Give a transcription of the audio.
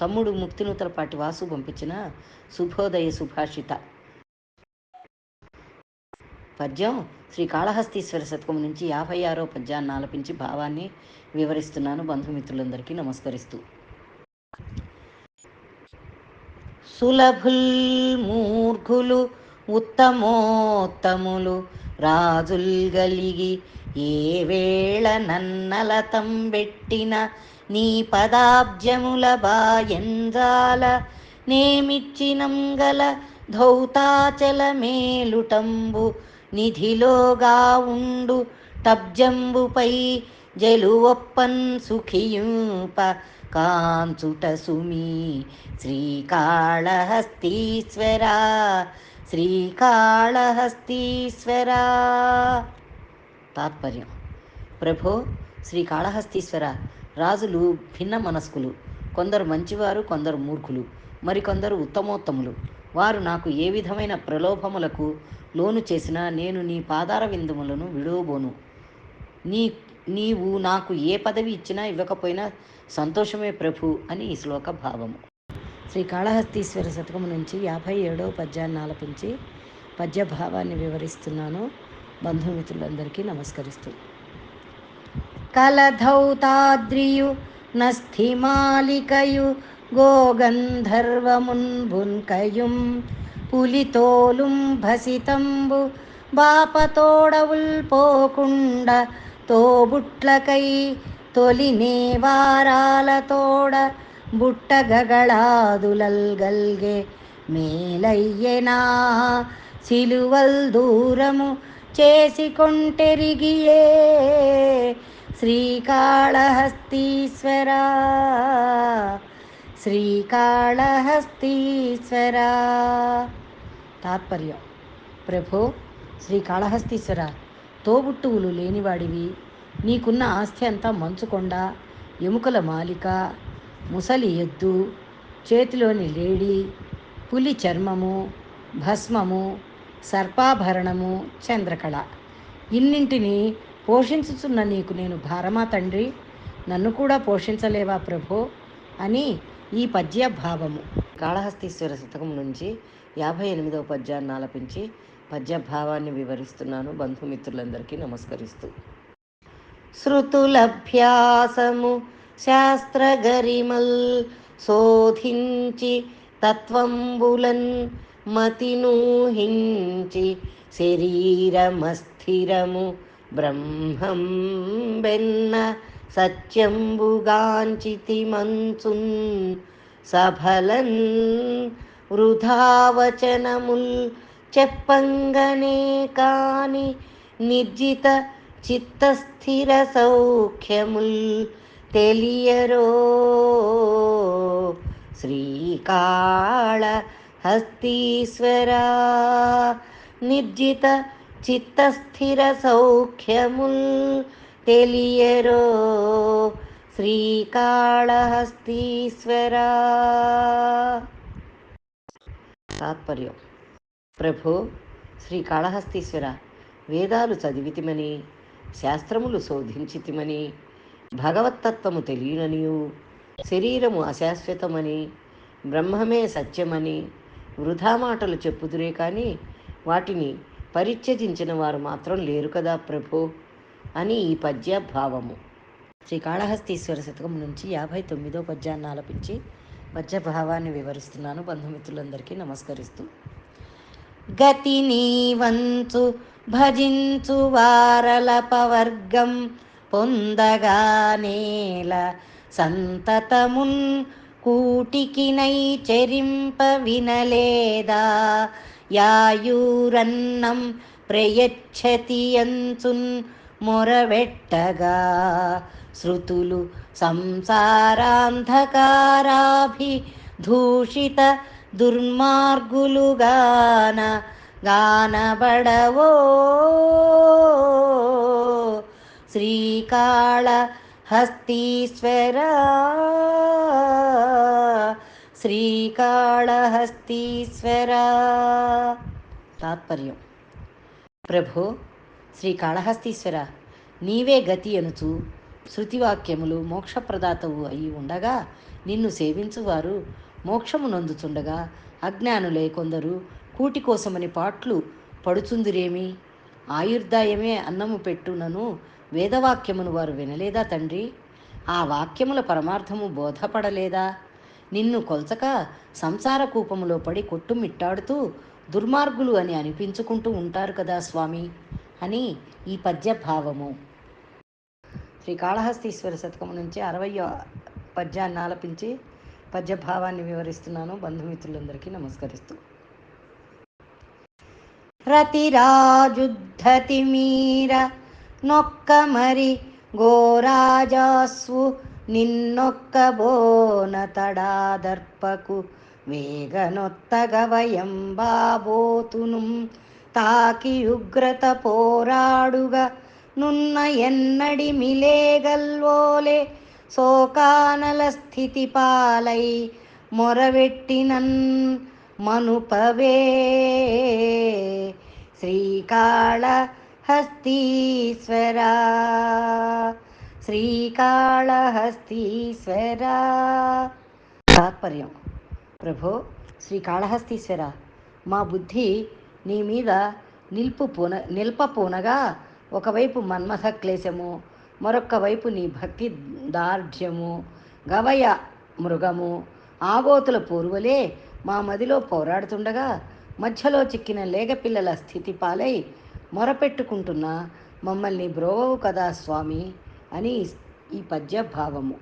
తమ్ముడు ముక్తినూతలపాటి వాసు పంపించిన శుభోదయ సుభాషిత. పద్యం శ్రీ కాళహస్తీశ్వర శతకం నుంచి యాభై ఆరో పద్యాన్ని ఆలపించి భావాన్ని వివరిస్తున్నాను. బంధుమిత్రులందరికీ నమస్కరిస్తూ. సులభుల్ మూర్ఘులు ఉత్తమోత్తములు రాజుల్ గలిగి ఏ వేళ నన్నల తంబెట్టిన నీ పదాబ్జముల బాయంజాల నేమిచ్చినం గల ధౌతాచల మేలుటంబు నిధిలోగా ఉండు టబ్జంబుపై జలువొప్పన్ సుఖియూప కాంచుట సుమి శ్రీకాళహస్తీశ్వరా శ్రీకాళహస్తీశ్వరా. తాత్పర్యం. ప్రభో శ్రీకాళహస్తీశ్వర. రాజులు భిన్న మనస్కులు. కొందరు మంచివారు కొందరు మూర్ఖులు. మరికొందరు ఉత్తమోత్తములు. వారు నాకు ఏ విధమైన ప్రలోభములకు లోను చేసినా నేను నీ పాదార విందుములను విడవబోను. నీ నీవు నాకు ఏ పదవి ఇచ్చినా ఇవ్వకపోయినా సంతోషమే ప్రభు అని ఈ శ్లోక భావము. శ్రీకాళహస్తీశ్వర శతకం నుంచి యాభై ఏడవ పద్యాన్ని ఆలపించి పద్యభావాన్ని వివరిస్తున్నాను. బంధుమిత్రులందరికీ నమస్కరిస్తూ. కలధౌతాద్రియు నస్థిమాలికయు గోగంధర్వమున్బున్కయుం పులితోలుం భసితంబు బాపతోడవుల్ పోకుండ తోబుట్లకై తొలినే వారాలతోడ బుట్టగగళాదులల్గల్గే మేలయ్యెనా? సిలువల్ దూరము చేసికొంటెరిగియే శ్రీకాళహస్తీశ్వరా. శ్రీకాళహస్తీశ్వరా. తాత్పర్యం. ప్రభో శ్రీకాళహస్తీశ్వర తోబుట్టువులు లేనివాడివి. నీకున్న ఆస్తి అంతా మంచుకొండ ఎముకల మాలిక ముసలి ఎద్దు చేతిలోని లేడి పులి చర్మము భస్మము సర్పాభరణము చంద్రకళ. ఇన్నింటిని పోషించుచున్న నీకు నేను భారమా తండ్రి? నన్ను కూడా పోషించలేవా ప్రభో? అని ఈ పద్య భావము కాళహస్తీశ్వర శతకం నుంచి యాభై ఎనిమిదవ పద్యాన్ని ఆలపించి పద్యభావాన్ని వివరిస్తున్నాను బంధుమిత్రులందరికీ నమస్కరిస్తూ. శృతులభ్యాసము శాస్త్రగరిమల్ శోధించి తత్వంబులన్ మతినూహించి శరీరమస్థిరము బ్రహ్మం బెన్న సత్యంబుగాంచితి మంచున్ సఫలన్ వృధావచనముల్ చెప్పంగనే కాని నిర్జిత చిత్తస్థిర సౌఖ్యముల్ తెలియరో? శ్రీకాళ హస్తీశ్వర నిర్జిత చిత్తస్థిర సౌఖ్యముల్ తెలియరో? శ్రీకాళహస్తీశ్వరా తాత్పర్యం. ప్రభు శ్రీకాళహస్తీశ్వర వేదాలు చదివితిమని శాస్త్రములు శోధించితిమని భగవత్తత్వము తెలియననియు. శరీరము అశాశ్వతమని బ్రహ్మమే సత్యమని వృధా మాటలు చెప్పుదురే కానీ వాటిని పరిత్యజించిన వారు మాత్రం లేరు కదా ప్రభో అని ఈ పద్య భావము శ్రీ కాళహస్తీశ్వర శతకం నుంచి యాభై తొమ్మిదో పద్యాన్ని ఆలపించి పద్య భావాన్ని వివరిస్తున్నాను. బంధుమిత్రులందరికీ నమస్కరిస్తూ. గతి నీవంచు భజించు వారలపవర్గం పొందగా నేల సంతతమున్ కూటికినై చెరింప వినలేదా? యాయూరన్నం ప్రయచ్చతి మొరవెట్టగా శృతులు సంసారాంధకారాభి దూషిత దుర్మార్గులుగాన గానబడవో శ్రీకాళ హస్తీశ్వరా శ్రీకాళహస్తీశ్వరా. తాత్పర్యం. ప్రభో శ్రీకాళహస్తీశ్వర నీవే గతి అనుచు శృతివాక్యములు మోక్షప్రదాతవు అయి ఉండగా నిన్ను సేవించువారు మోక్షము నందుచుండగా అజ్ఞానులే కొందరు కూటి కోసమని పాట్లు పడుచుందిరేమి? ఆయుర్దాయమే అన్నము పెట్టునను వేదవాక్యమును వారు వినలేదా తండ్రి? ఆ వాక్యముల పరమార్థము బోధపడలేదా? నిన్ను కొల్చక సంసార కూపములో పడి కొట్టుమిట్టాడుతూ దుర్మార్గులు అని అనిపించుకుంటూ ఉంటారు కదా స్వామి అని ఈ పద్యభావము. శ్రీకాళహస్తీశ్వర శతకం నుంచి అరవై పద్యాన్ని ఆలపించి పద్యభావాన్ని వివరిస్తున్నాను. బంధుమిత్రులందరికీ నమస్కరిస్తూ. రతిరాజుద్ధతి మీర నొక్క మరి గోరాజాస్వు నిన్నొక్క బోన తడాదర్పకు వేగనొత్తగవయం బాబోతును. తాకి ఉగ్రత పోరాడుగా నున్న ఎన్నడి మిలేగల్వోలే శోకానల స్థితి పాలై మొరవెట్టినన్ మనుపవే. శ్రీకాళ హస్తీశ్వరా. శ్రీకాళహస్తీశ్వరా. తాత్పర్యం. ప్రభో శ్రీకాళహస్తీశ్వర మా బుద్ధి నీ మీద నిల్పు పూన నిల్పపూనగా ఒకవైపు మన్మథ క్లేశము మరొక్క వైపు నీ భక్తి దార్ఢ్యము గవయ మృగము ఆగోతుల పూర్వలే మా మదిలో పోరాడుతుండగా మధ్యలో చిక్కిన లేగపిల్లల స్థితి పాలై మొరపెట్టుకుంటున్న మమ్మల్ని బ్రోవవు కదా స్వామి అని ఈ పద్య భావము